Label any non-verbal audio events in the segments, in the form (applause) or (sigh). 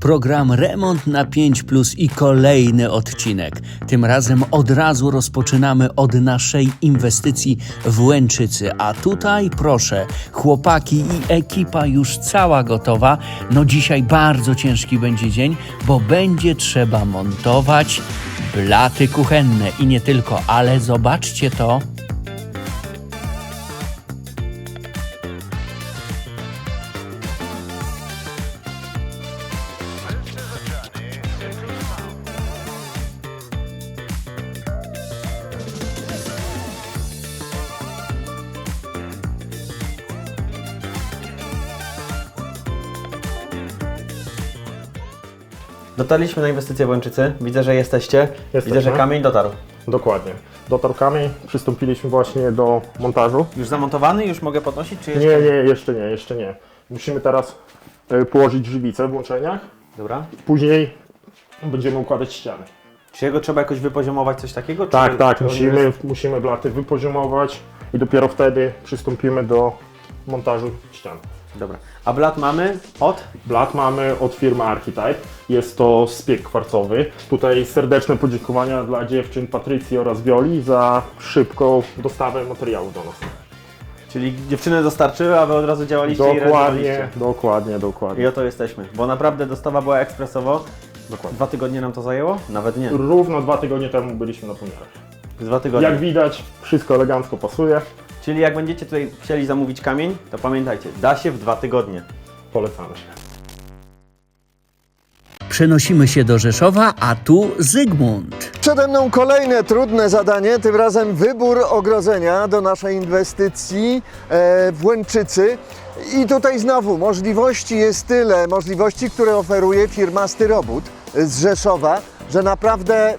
Program Remont na 5 Plus i kolejny odcinek. Tym razem od razu rozpoczynamy od naszej inwestycji w Łęczycy. A tutaj proszę, chłopaki i ekipa już cała gotowa. No dzisiaj bardzo ciężki będzie dzień, bo będzie trzeba montować blaty kuchenne i nie tylko, ale zobaczcie to. Dotarliśmy na inwestycje w Łęczycy. Widzę, że jesteście. Jesteśmy. Widzę, że kamień dotarł. Dokładnie. Dotarł kamień, przystąpiliśmy właśnie do montażu. Już zamontowany? Już mogę podnosić? Czy jeszcze? Nie, nie, jeszcze nie, jeszcze nie. Musimy teraz e, położyć żywicę w łączeniach, Dobra. później będziemy układać ściany. Czy jego trzeba jakoś wypoziomować, coś takiego? Tak, czy, tak, czy on musimy, jest- musimy blaty wypoziomować i dopiero wtedy przystąpimy do montażu ścian. Dobra. A blat mamy od? Blat mamy od firmy Archetype. Jest to spiek kwarcowy. Tutaj serdeczne podziękowania dla dziewczyn Patrycji oraz Wioli za szybką dostawę materiału do nas. Czyli dziewczyny dostarczyły, a wy od razu działaliście i Dokładnie, realizowaliście. dokładnie, I dokładnie. oto jesteśmy. Bo naprawdę dostawa była ekspresowo. dokładnie. Dwa tygodnie nam to zajęło? Nawet nie. Równo dwa tygodnie temu byliśmy na pomiarach. Dwa tygodnie. Jak widać, wszystko elegancko pasuje. Czyli jak będziecie tutaj chcieli zamówić kamień, to pamiętajcie, da się w dwa tygodnie. Polecamy się. Przenosimy się do Rzeszowa, a tu Zygmunt. Przede mną kolejne trudne zadanie, tym razem wybór ogrodzenia do naszej inwestycji e, w Łęczycy. I tutaj znowu możliwości jest tyle, możliwości, które oferuje firma Styrobud z Rzeszowa, że naprawdę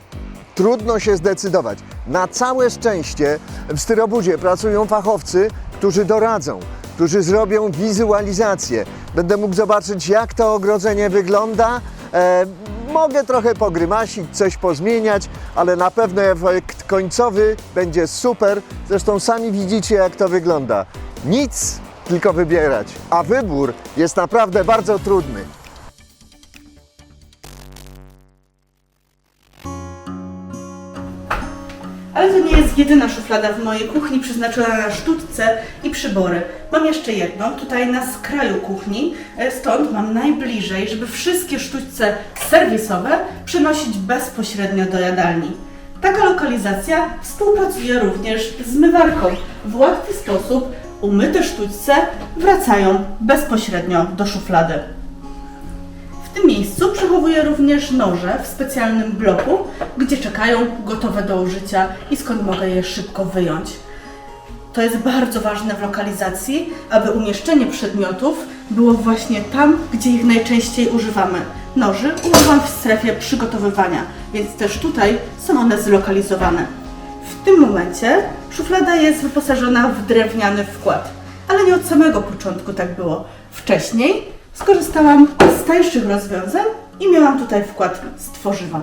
trudno się zdecydować. Na całe szczęście w Styrobudzie pracują fachowcy, którzy doradzą, którzy zrobią wizualizację. Będę mógł zobaczyć, jak to ogrodzenie wygląda. E, mogę trochę pogrymasić, coś pozmieniać, ale na pewno efekt końcowy będzie super. Zresztą sami widzicie, jak to wygląda. Nic, tylko wybierać. A wybór jest naprawdę bardzo trudny. Jest jedyna szuflada w mojej kuchni przeznaczona na sztućce i przybory. Mam jeszcze jedną, tutaj na skraju kuchni, e, stąd mam najbliżej, żeby wszystkie sztućce serwisowe przenosić bezpośrednio do jadalni. Taka lokalizacja współpracuje również z mywarką. W łatwy sposób umyte sztućce wracają bezpośrednio do szuflady. W tym miejscu przechowuję również noże w specjalnym bloku, gdzie czekają gotowe do użycia i skąd mogę je szybko wyjąć. To jest bardzo ważne w lokalizacji, aby umieszczenie przedmiotów było właśnie tam, gdzie ich najczęściej używamy. Noży używam w strefie przygotowywania, więc też tutaj są one zlokalizowane. W tym momencie szuflada jest wyposażona w drewniany wkład, ale nie od samego początku tak było. Wcześniej skorzystałam z tańszych rozwiązań i miałam tutaj wkład z tworzywa.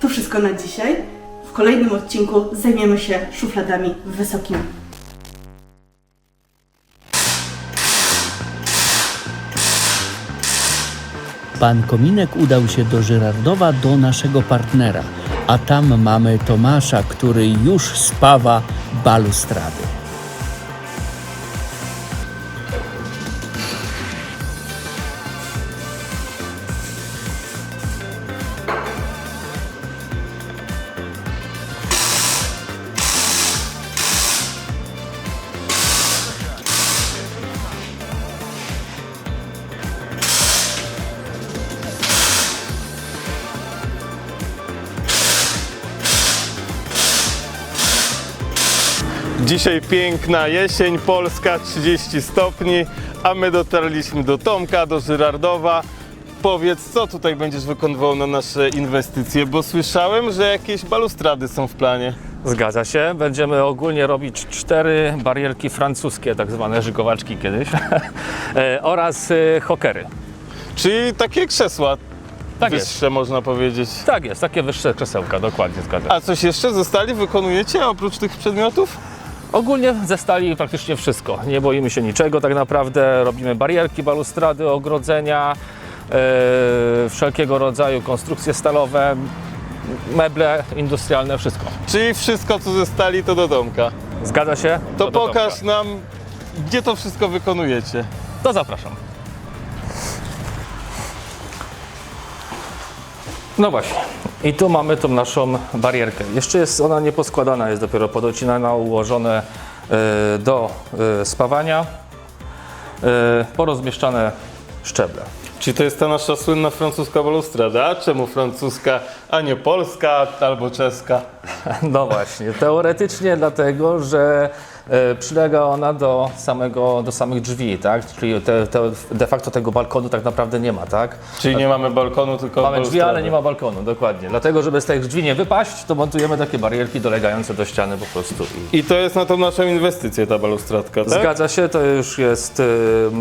To wszystko na dzisiaj. W kolejnym odcinku zajmiemy się szufladami wysokimi. Pan Kominek udał się do Żyrardowa do naszego partnera, a tam mamy Tomasza, który już spawa balustrady. Dzisiaj piękna jesień, Polska 30 stopni, a my dotarliśmy do Tomka, do Żyrardowa. Powiedz, co tutaj będziesz wykonywał na nasze inwestycje, bo słyszałem, że jakieś balustrady są w planie. Zgadza się. Będziemy ogólnie robić cztery barierki francuskie, tak zwane żygowaczki kiedyś, (laughs) e, oraz e, hokery. Czyli takie krzesła Tak jest. wyższe, można powiedzieć. Tak jest, takie wyższe krzesełka, dokładnie zgadza się. A coś jeszcze zostali wykonujecie oprócz tych przedmiotów? Ogólnie ze stali praktycznie wszystko. Nie boimy się niczego tak naprawdę. Robimy barierki, balustrady, ogrodzenia, e, wszelkiego rodzaju konstrukcje stalowe, meble industrialne, wszystko. Czyli wszystko co ze stali to do domka. Zgadza się? To do pokaż domka. nam, gdzie to wszystko wykonujecie. To zapraszam. No właśnie. I tu mamy tą naszą barierkę. Jeszcze jest ona nieposkładana, jest dopiero podocinana, ułożone e, do e, spawania, e, porozmieszczane szczeble. Czyli to jest ta nasza słynna francuska balustrada. Czemu francuska, a nie polska albo czeska? (laughs) No właśnie, teoretycznie dlatego, że przylega ona do, samego, do samych drzwi, tak? Czyli te, te, de facto tego balkonu tak naprawdę nie ma, tak? Czyli nie mamy balkonu, tylko Mamy drzwi, ale nie ma balkonu, dokładnie. Dlatego, żeby z tych drzwi nie wypaść, to montujemy takie barierki dolegające do ściany po prostu. I I to jest na tą naszą inwestycję ta balustradka, tak? Zgadza się, to już jest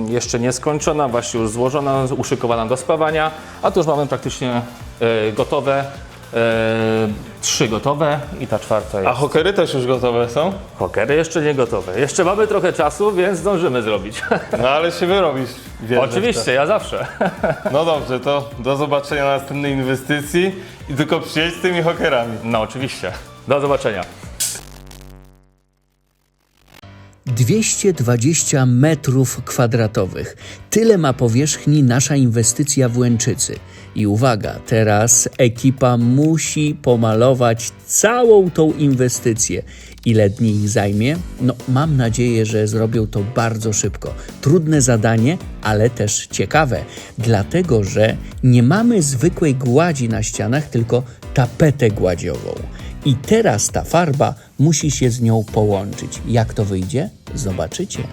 jeszcze nieskończona, właśnie już złożona, uszykowana do spawania, a tu już mamy praktycznie y, gotowe, trzy gotowe i ta czwarta A jest. hokery też już gotowe są? Hokery jeszcze nie gotowe. Jeszcze mamy trochę czasu, więc zdążymy zrobić. (laughs) No ale się wyrobisz. Oczywiście, ja zawsze. (laughs) No dobrze, to do zobaczenia na następnej inwestycji i tylko przyjedź z tymi hokerami. No oczywiście. Do zobaczenia. 220 metrów kwadratowych. Tyle ma powierzchni nasza inwestycja w Łęczycy. I uwaga, teraz ekipa musi pomalować całą tą inwestycję. Ile dni ich zajmie? No, mam nadzieję, że zrobią to bardzo szybko. Trudne zadanie, ale też ciekawe, dlatego że nie mamy zwykłej gładzi na ścianach, tylko tapetę gładziową. I teraz ta farba musi się z nią połączyć. Jak to wyjdzie? Zobaczycie.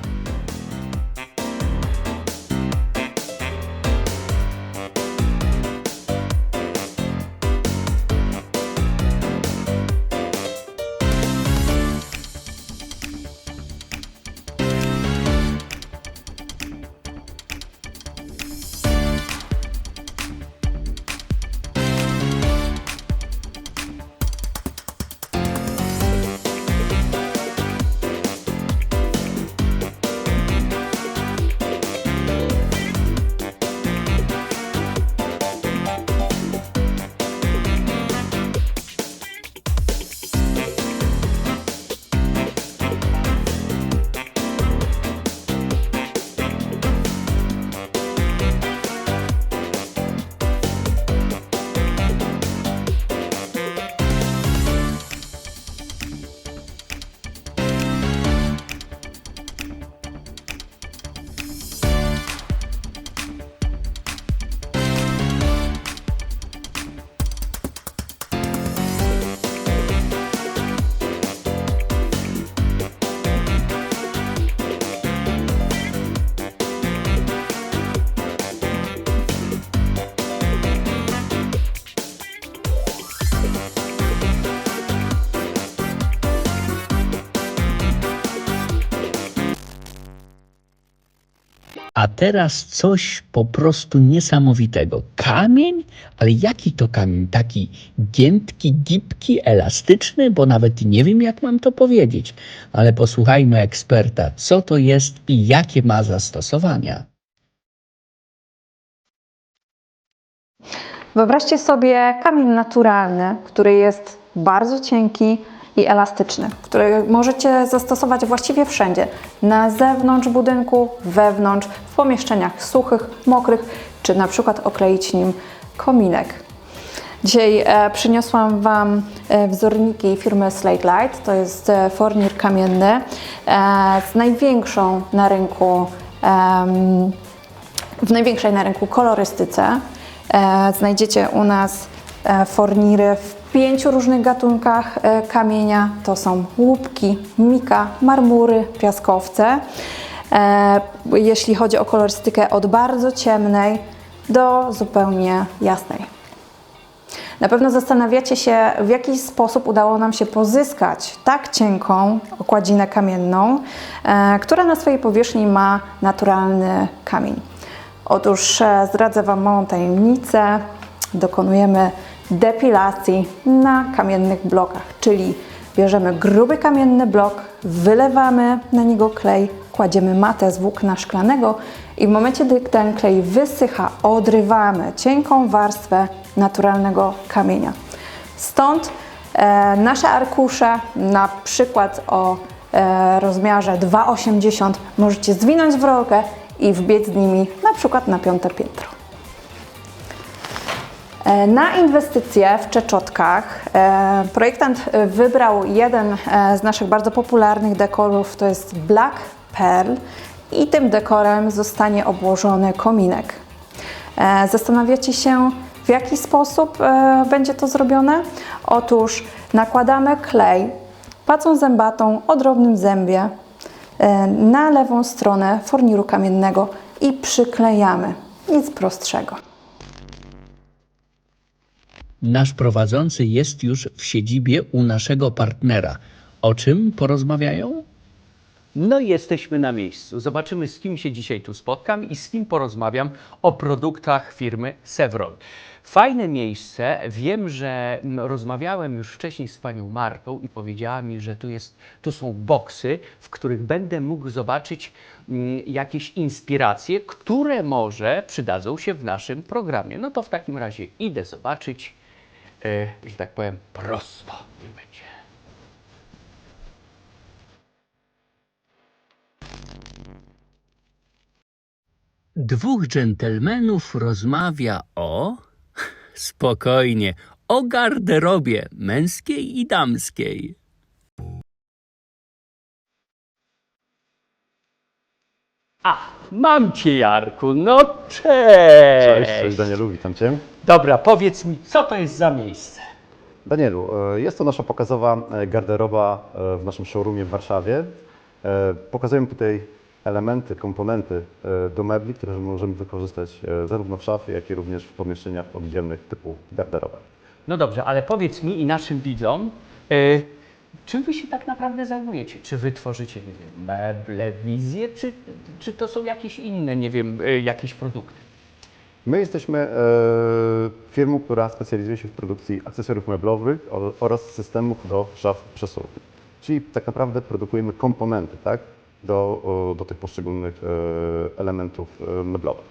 Teraz coś po prostu niesamowitego. Kamień? Ale jaki to kamień? Taki giętki, gibki, elastyczny? Bo nawet nie wiem, jak mam to powiedzieć. Ale posłuchajmy eksperta, co to jest i jakie ma zastosowania. Wyobraźcie sobie kamień naturalny, który jest bardzo cienki i elastyczny, który możecie zastosować właściwie wszędzie. Na zewnątrz budynku, wewnątrz, w pomieszczeniach suchych, mokrych, czy na przykład okleić nim kominek. Dzisiaj e, przyniosłam Wam e, wzorniki firmy Slate Light. To jest e, fornir kamienny z największą na rynku w największej na rynku kolorystyce. Znajdziecie u nas forniry w pięciu różnych gatunkach e, kamienia. To są łupki, mika, marmury, piaskowce. E, jeśli chodzi o kolorystykę od bardzo ciemnej do zupełnie jasnej. Na pewno zastanawiacie się, w jaki sposób udało nam się pozyskać tak cienką okładzinę kamienną, e, która na swojej powierzchni ma naturalny kamień. Otóż zdradzę Wam małą tajemnicę. Dokonujemy depilacji na kamiennych blokach, czyli bierzemy gruby kamienny blok, wylewamy na niego klej, kładziemy matę z włókna szklanego i w momencie, gdy ten klej wysycha, odrywamy cienką warstwę naturalnego kamienia. Stąd e, nasze arkusze, na przykład o e, rozmiarze 2,80 możecie zwinąć w rolkę i wbiec z nimi na przykład na piąte piętro. E, Na inwestycje w Czeczotkach e, projektant e, wybrał jeden z naszych bardzo popularnych dekorów, to jest Black Pearl i tym dekorem zostanie obłożony kominek. Zastanawiacie się, w jaki sposób będzie to zrobione? Otóż nakładamy klej pacą zębatą o drobnym zębie na lewą stronę forniru kamiennego i przyklejamy. Nic prostszego. Nasz prowadzący jest już w siedzibie u naszego partnera. O czym porozmawiają? No jesteśmy na miejscu. Zobaczymy, z kim się dzisiaj tu spotkam i z kim porozmawiam o produktach firmy Sevrol. Fajne miejsce. Wiem, że rozmawiałem już wcześniej z panią Martą i powiedziała mi, że tu, jest, tu są boksy, w których będę mógł zobaczyć jakieś inspiracje, które może przydadzą się w naszym programie. No to w takim razie idę zobaczyć, e, że tak powiem, prosto. Będzie. Dwóch dżentelmenów rozmawia o. (laughs) Spokojnie, o garderobie męskiej i damskiej. A, mam cię, Jarku. No cześć. Cześć, cześć Danielu, witam Cię. Dobra, powiedz mi, co to jest za miejsce? Danielu, e, jest to nasza pokazowa e, garderoba e, w naszym showroomie w Warszawie. Pokazujemy tutaj elementy, komponenty do mebli, które możemy wykorzystać zarówno w szafie, jak i również w pomieszczeniach oddzielnych typu garderoba. No dobrze, ale powiedz mi i naszym widzom, czym wy się tak naprawdę zajmujecie? Czy wy tworzycie, nie wiem, meble, wizje, czy, czy to są jakieś inne, nie wiem, y, jakieś produkty? My jesteśmy e, firmą, która specjalizuje się w produkcji akcesoriów meblowych oraz systemów do szaf przesuwnych. Czyli tak naprawdę produkujemy komponenty tak, do, do tych poszczególnych e, elementów e, meblowych.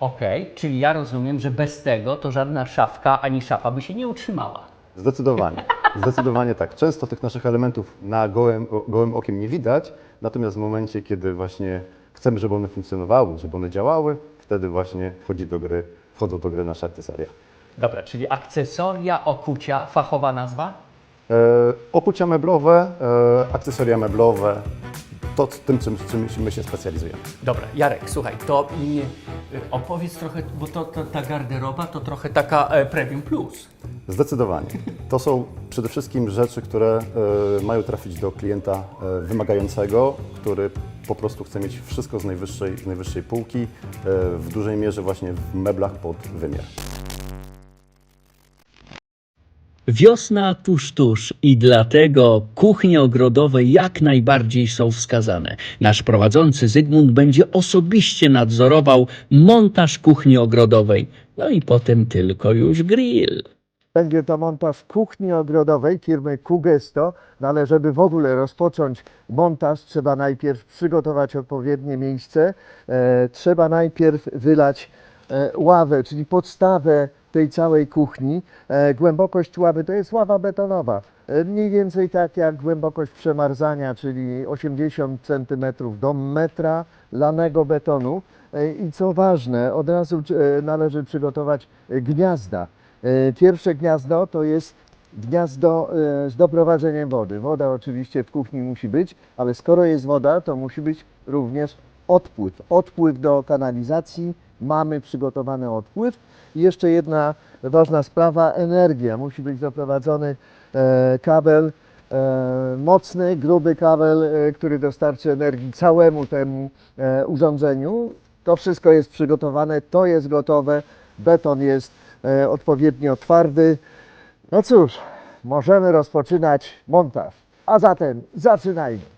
Okej, czyli ja rozumiem, że bez tego to żadna szafka ani szafa by się nie utrzymała. Zdecydowanie. (laughs) Zdecydowanie tak. Często tych naszych elementów na gołym, gołym okiem nie widać, natomiast w momencie, kiedy właśnie chcemy, żeby one funkcjonowały, żeby one działały, wtedy właśnie wchodzi do gry, wchodzą do gry nasze akcesoria. Dobra, czyli akcesoria, okucia, fachowa nazwa? E, okucia meblowe, e, akcesoria meblowe, to tym, czym, czym my się specjalizujemy. Dobra, Jarek, słuchaj, to opowiedz trochę, bo to, to, ta garderoba to trochę taka e, premium plus. Zdecydowanie. To są przede wszystkim rzeczy, które e, mają trafić do klienta e, wymagającego, który po prostu chce mieć wszystko z najwyższej, z najwyższej półki, e, w dużej mierze właśnie w meblach pod wymiar. Wiosna tuż, tuż i dlatego kuchnie ogrodowe jak najbardziej są wskazane. Nasz prowadzący Zygmunt będzie osobiście nadzorował montaż kuchni ogrodowej. No i potem tylko już grill. Będzie to montaż kuchni ogrodowej firmy Kugesto, no ale żeby w ogóle rozpocząć montaż, trzeba najpierw przygotować odpowiednie miejsce. E, trzeba najpierw wylać ławę, czyli podstawę tej całej kuchni. E, głębokość ławy to jest ława betonowa. E, mniej więcej tak jak głębokość przemarzania, czyli 80 cm do metra lanego betonu. E, I co ważne, od razu e, należy przygotować e, gniazda. E, Pierwsze gniazdo to jest gniazdo e, z doprowadzeniem wody. Woda oczywiście w kuchni musi być, ale skoro jest woda, to musi być również odpływ. Odpływ do kanalizacji. Mamy przygotowany odpływ. I jeszcze jedna ważna sprawa, energia. Musi być doprowadzony e, kabel, e, mocny, gruby kabel, e, który dostarczy energii całemu temu urządzeniu. To wszystko jest przygotowane, to jest gotowe, beton jest odpowiednio twardy. No cóż, możemy rozpoczynać montaż. A zatem zaczynajmy.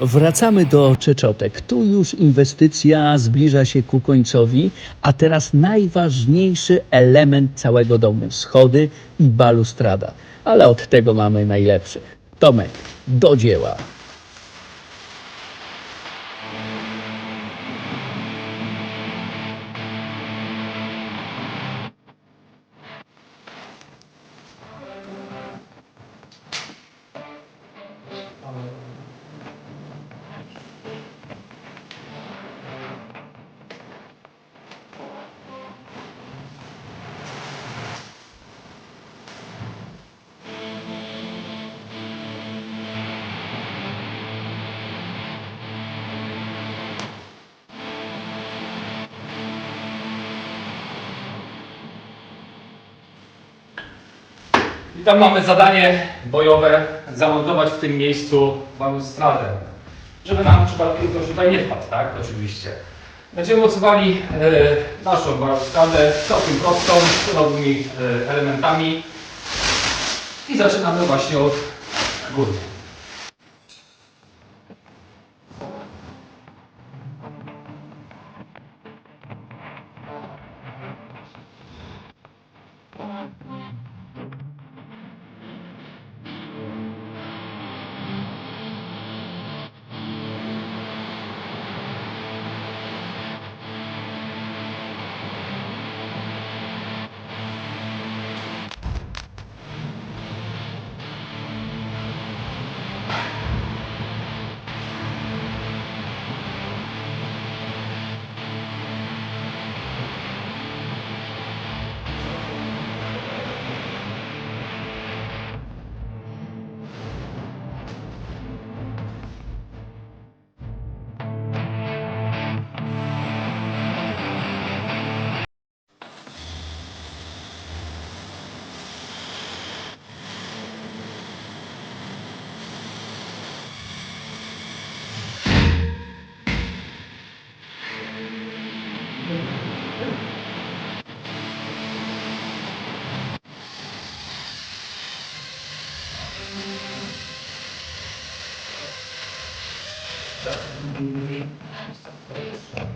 Wracamy do Czeczotek. Tu już inwestycja zbliża się ku końcowi, a teraz najważniejszy element całego domu schody i balustrada. Ale od tego mamy najlepszych. Tomek, do dzieła. Tam mamy zadanie bojowe zamontować w tym miejscu balustradę. Żeby nam przypadkiem ktoś tutaj nie wpadł, tak? Oczywiście. Będziemy mocowali e, naszą balustradę całkiem prostą, z nowymi e, elementami. I zaczynamy właśnie od góry. Thank you.